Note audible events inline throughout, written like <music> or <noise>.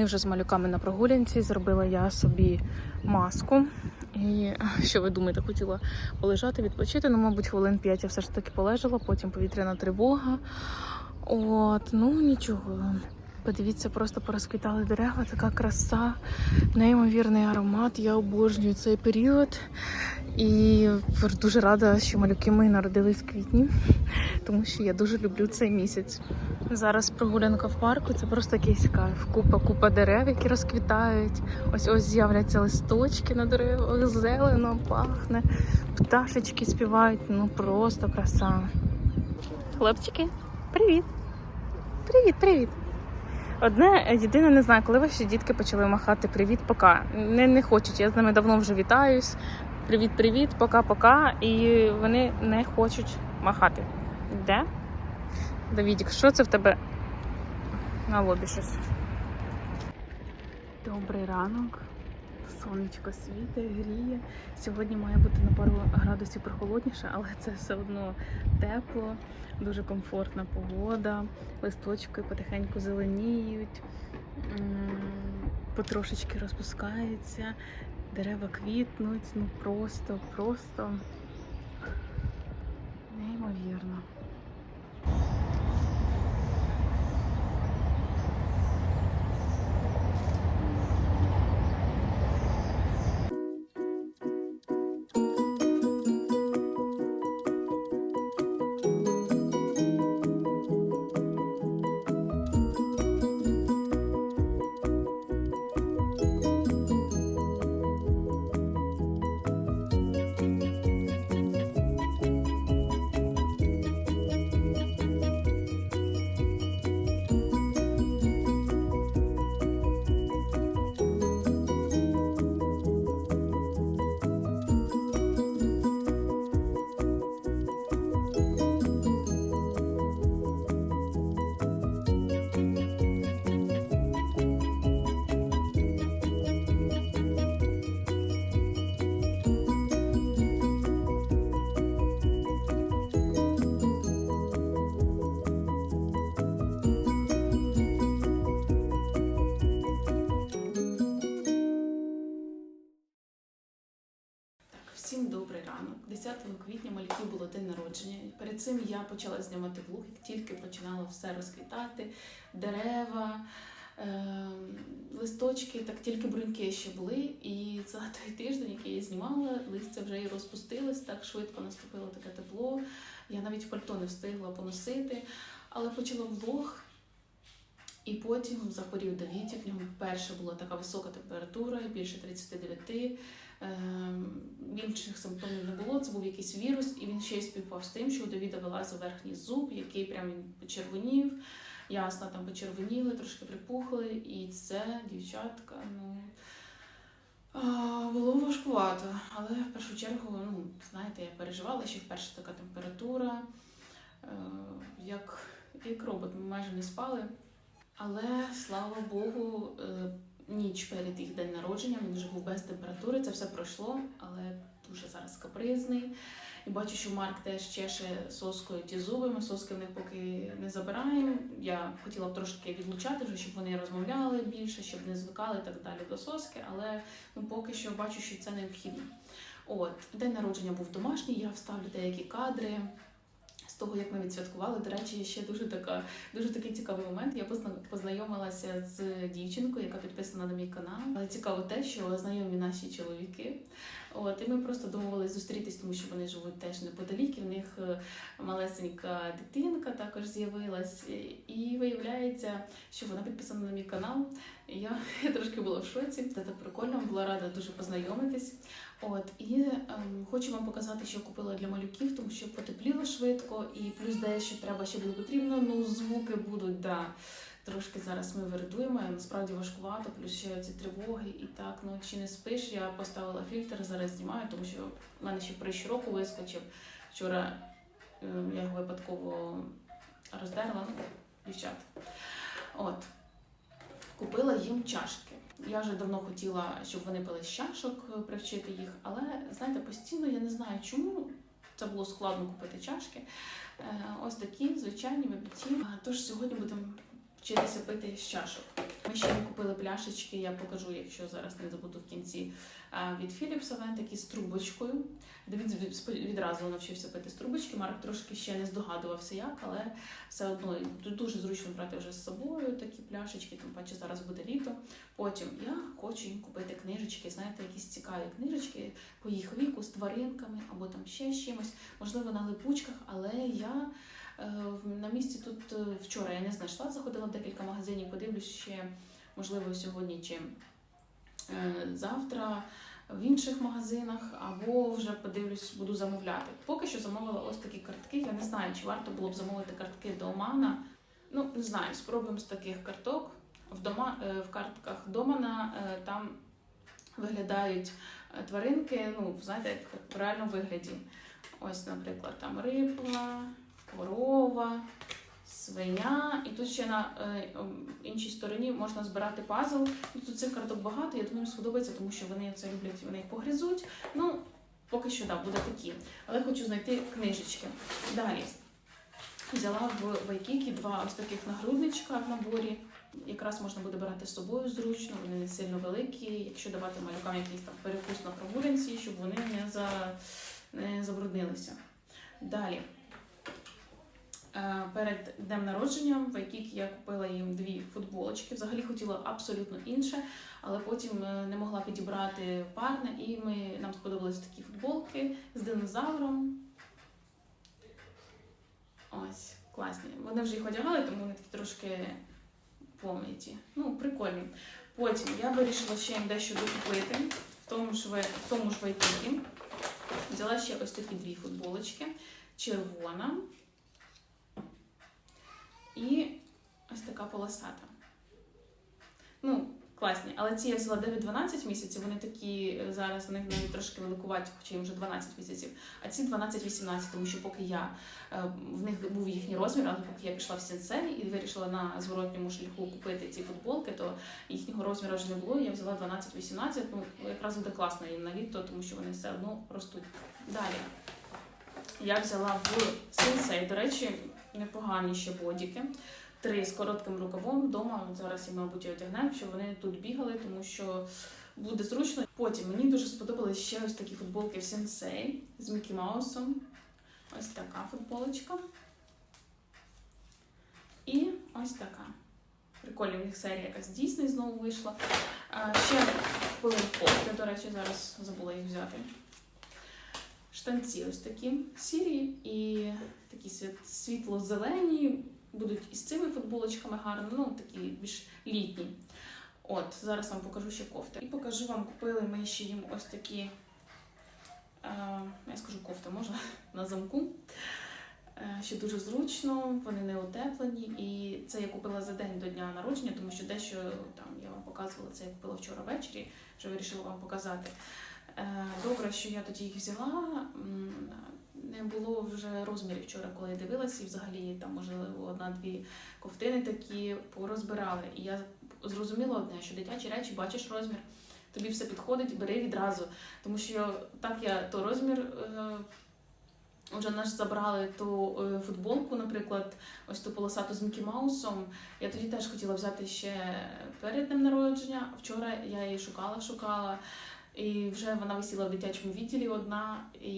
Ми вже з малюками на прогулянці. Зробила я собі маску. І що ви думаєте, хотіла полежати, відпочити. Ну, мабуть, хвилин 5 я все ж таки полежала, потім повітряна тривога. От, ну нічого. Подивіться, просто порозквітали дерева, така краса, неймовірний аромат. Я обожнюю цей період. І дуже рада, що малюки мої народились в квітні, тому що я дуже люблю цей місяць. Зараз прогулянка в парку це просто якийсь кайф. Купа, купа дерев, які розквітають. Ось ось з'являться листочки на деревах, зелено пахне, пташечки співають. Ну просто краса. Хлопчики, привіт! Привіт, привіт! Одне єдине не знаю, коли ваші дітки почали махати привіт, пока. Не, не хочуть. Я з ними давно вже вітаюсь. Привіт, привіт, пока-пока. І вони не хочуть махати. Де? Давідік, що це в тебе на лобі щось? Добрий ранок. Сонечко світить, гріє. Сьогодні має бути на пару градусів прохолодніше, але <laughs> це все одно тепло, дуже комфортна погода. Листочки потихеньку зеленіють, потрошечки розпускаються, дерева квітнуть. Ну просто, просто неймовірно. Квітня малюків було день народження. Перед цим я почала знімати влог, як тільки починало все розквітати, дерева, е- листочки, так тільки бруньки ще були. І за той тиждень, який я знімала, листя вже і розпустилось, так швидко наступило таке тепло. Я навіть пальто не встигла поносити, але почала влог. І потім захворів Давідік, в нього перша була така висока температура, більше 39. Ем, Інших симптомів не було. Це був якийсь вірус, і він ще й співпав з тим, що у Давіда вилазив верхній зуб, який прям він почервонів. Ясно, там почервоніли, трошки припухли, і це дівчатка, ну було важкувато. Але в першу чергу, ну, знаєте, я переживала, що вперше така температура, е, як, як робот, ми майже не спали. Але слава Богу, е, ніч перед їх день народження, він вже був без температури, це все пройшло, але дуже зараз капризний. І бачу, що Марк теж чеше соскою ті зуби. Ми соски в них поки не забираємо. Я хотіла б трошки відлучати, вже, щоб вони розмовляли більше, щоб не звикали так далі до соски, але ну, поки що бачу, що це необхідно. От, день народження був домашній, я вставлю деякі кадри. Того, як ми відсвяткували, до речі, ще дуже така, дуже такий цікавий момент. Я позна- познайомилася з дівчинкою, яка підписана на мій канал. Але цікаво те, що знайомі наші чоловіки. От і ми просто домовились зустрітись, тому що вони живуть теж неподалік. І в них е, малесенька дитинка також з'явилась. І виявляється, що вона підписана на мій канал. Я, <laughs> я трошки була в шоці. Це прикольно, була рада дуже познайомитись. От і ем, хочу вам показати, що купила для малюків, тому що потепліло швидко, і плюс дещо треба ще було потрібно. Ну, звуки будуть, да. Трошки зараз ми виридуємо, насправді важкувато, плюс ще ці тривоги, і так ночі не спиш. Я поставила фільтр, зараз знімаю, тому що в мене ще прищ року вискочив. Вчора е, я його випадково роздерла, ну, дівчат. От. Купила їм чашки. Я вже давно хотіла, щоб вони пили з чашок, е, привчити їх, але знаєте, постійно я не знаю, чому це було складно купити чашки. Е, Ось такі звичайні вибиті. Тож сьогодні будемо вчитися пити з чашок. Ми ще не купили пляшечки, я покажу, якщо зараз не забуду в кінці від Philips такі з трубочкою. Від- відразу навчився пити з трубочки. Марк трошки ще не здогадувався як, але все одно дуже зручно брати вже з собою такі пляшечки, тим паче зараз буде літо. Потім я хочу їм купити книжечки, знаєте, якісь цікаві книжечки по їх віку з тваринками або там ще з чимось, можливо, на липучках, але я. Е, На місці тут е, вчора я не знайшла, заходила в декілька магазинів, подивлюсь ще, можливо, сьогодні чи е, завтра в інших магазинах, або вже подивлюсь, буду замовляти. Поки що замовила ось такі картки. Я не знаю, чи варто було б замовити картки до Омана. Ну, не знаю, спробуємо з таких карток. В, в картках Домана там виглядають тваринки, ну, знаєте, як в реальному вигляді. Ось, наприклад, там рипла, корова, свиня. І тут ще на е, іншій стороні можна збирати пазл. Ну, Тут цих карток багато, я думаю, сподобається, тому що вони це люблять, вони їх погризуть. Ну, поки що, да, буде такі. Але хочу знайти книжечки. Далі. Взяла в Вайкікі два ось таких нагрудничка в наборі. Якраз можна буде брати з собою зручно, вони не сильно великі. Якщо давати малюкам якийсь там перекус на прогулянці, щоб вони не, за, не забруднилися. Далі. Е, Перед днем народження в Вайкікі я купила їм дві футболочки. Взагалі хотіла абсолютно інше, але потім е, не могла підібрати парне, і ми, нам сподобалися такі футболки з динозавром. Ось, класні. Вони вже їх одягали, тому вони такі трошки помиті. Ну, прикольні. Потім я вирішила ще їм дещо докупити в тому ж, в тому ж Вайкікі. Взяла ще ось такі дві футболочки. Червона і ось така полосата. Ну, класні. Але ці я взяла 9-12 місяців, вони такі е, зараз в них навіть трошки великуваті, хоча їм вже 12 місяців. А ці 12-18, тому що поки я е, в них був їхній розмір, але поки я пішла в сенсей і вирішила на зворотньому шляху купити ці футболки, то їхнього розміру вже не було. Я взяла 12-18, ну якраз буде класно їм на літо, тому що вони все одно ростуть. Далі. Я взяла в сенсей, до речі, непогані ще бодіки. Три з коротким рукавом вдома. Зараз і, мабуть, одягнемо, щоб вони тут бігали, тому що буде зручно. Потім мені дуже сподобались ще ось такі футболки в сенсей з Мікі Маусом. Ось така футболочка. І ось така. Прикольна в них серія якась Дійсний знову вийшла. Ще купили кофти, до речі, зараз забула їх взяти. Штанці ось такі сірі і такі світло-зелені. Будуть із цими футболочками гарно, ну такі більш літні. От, зараз вам покажу ще кофти. І покажу вам, купили ми ще їм ось такі, е, я скажу кофти, можна <laughs> на замку. Е, Що дуже зручно, вони не утеплені. І це я купила за день до дня народження, тому що дещо там я вам показувала, це я купила вчора ввечері, вже вирішила вам показати. Е, Добре, що я тоді їх взяла. Не було вже розмірів вчора, коли я дивилася, і взагалі там, можливо, одна-дві ковтини такі порозбирали. І я зрозуміла одне, що дитячі речі бачиш розмір, тобі все підходить, бери відразу. Тому що так я то розмір. е, Вже наш забрали ту е, футболку, наприклад, ось ту полосату з Мікі Маусом. Я тоді теж хотіла взяти ще перед днем народження. Вчора я її шукала, шукала. І вже вона висіла в дитячому відділі одна, і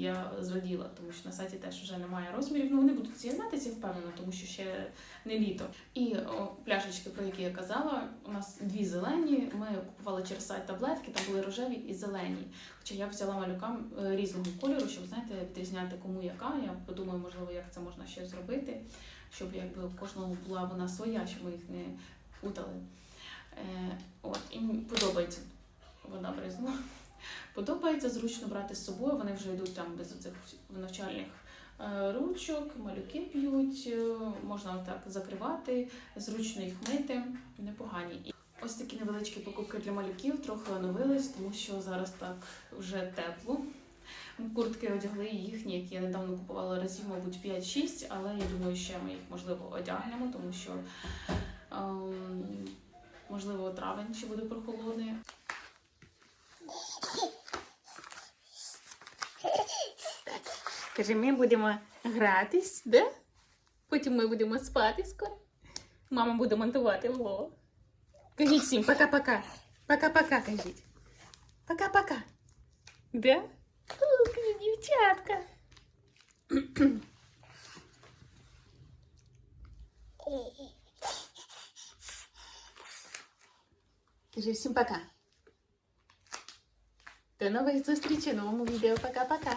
я зраділа, тому що на сайті теж вже немає розмірів. Ну вони будуть з'являтися, впевнено, тому що ще не літо. І о, пляшечки, про які я казала, у нас дві зелені. Ми купували через сайт таблетки, там були рожеві і зелені. Хоча я взяла малюкам е, різного кольору, щоб знаєте, відрізняти кому яка. Я подумаю, можливо, як це можна ще зробити, щоб якби у кожного була вона своя, щоб ми їх не путали. Е, от, і подобається. Вона бризнула. Подобається, зручно брати з собою. Вони вже йдуть там без оцих навчальних е, ручок, малюки п'ють, е, можна так закривати, зручно їх мити, непогані. Ось такі невеличкі покупки для малюків трохи оновились, тому що зараз так вже тепло. Куртки одягли їхні, які я недавно купувала разів, мабуть, 5-6, але я думаю, ще ми їх можливо одягнемо, тому що ем, можливо травень ще буде прохолодний. Каже, ми будемо гратись, да? Потім ми будемо спати скоро. Мама буде монтувати влог. Кажіть всім пока-пока. Пока-пока, кажіть. Пока-пока. Да? О, кажіть, дівчатка. Кажи всім пока. До нових зустрічей в новому відео. Пока-пока.